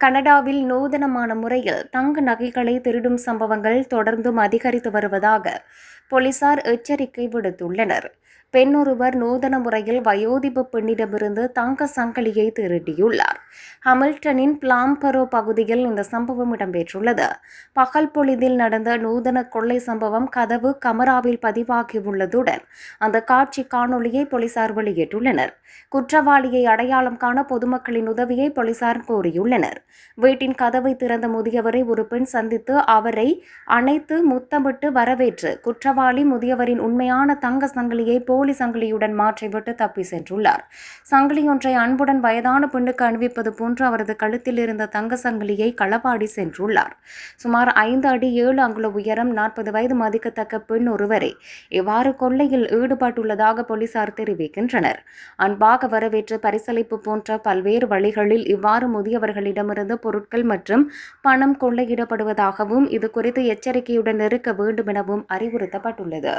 கனடாவில் நூதனமான முறையில் தங்க நகைகளை திருடும் சம்பவங்கள் தொடர்ந்தும் அதிகரித்து வருவதாக போலீசார் எச்சரிக்கை விடுத்துள்ளனர். பெண்ணொருவர் நூதன முறையில் வயோதிப பெண்ணிடமிருந்து தங்க சங்கிலியை திருடியுள்ளார். ஹமில்டனின் பிளாம்பரோ பகுதியில் இந்த சம்பவம் இடம்பெற்றுள்ளது. பகல் பொழுதில் நடந்த நூதன கொள்ளை சம்பவம் கதவு கமராவில் பதிவாகியுள்ளதுடன் அந்த காட்சி காணொளியை போலீசார் வெளியிட்டுள்ளனர். குற்றவாளியை அடையாளம் காண பொதுமக்களின் உதவியை போலீசார் கோரியுள்ளனர். வீட்டின் கதவை திறந்த முதியவரை ஒரு பெண் சந்தித்து அவரை அணைத்து முத்தமிட்டு வரவேற்று குற்றவாளி முதியவரின் உண்மையான தங்க சங்கிலியை போலி சங்கிலியுடன் மாற்றிவிட்டு தப்பி சென்றுள்ளார். சங்கிலியொன்றை அன்புடன் வயதான பெண்ணுக்கு அணிவிப்பது போன்று அவரது கழுத்தில் இருந்த தங்க சங்கிலியை களபாடி சென்றுள்ளார். சுமார் ஐந்து அடி ஏழு அங்குல உயரம் நாற்பது வயது மதிக்கத்தக்க பெண் ஒருவரை. இவ்வாறு கொள்ளையில் ஈடுபட்டுள்ளதாக போலீசார் தெரிவிக்கின்றனர். அன்பாக வரவேற்று பரிசளிப்பு போன்ற பல்வேறு வழிகளில் இவ்வாறு முதியவர்களிடமிருந்து பொருட்கள் மற்றும் பணம் கொள்ளையிடப்படுவதாகவும் இது குறித்து எச்சரிக்கையுடன் இருக்க வேண்டும் எனவும் அறிவுறுத்தப்பட்டுள்ளது.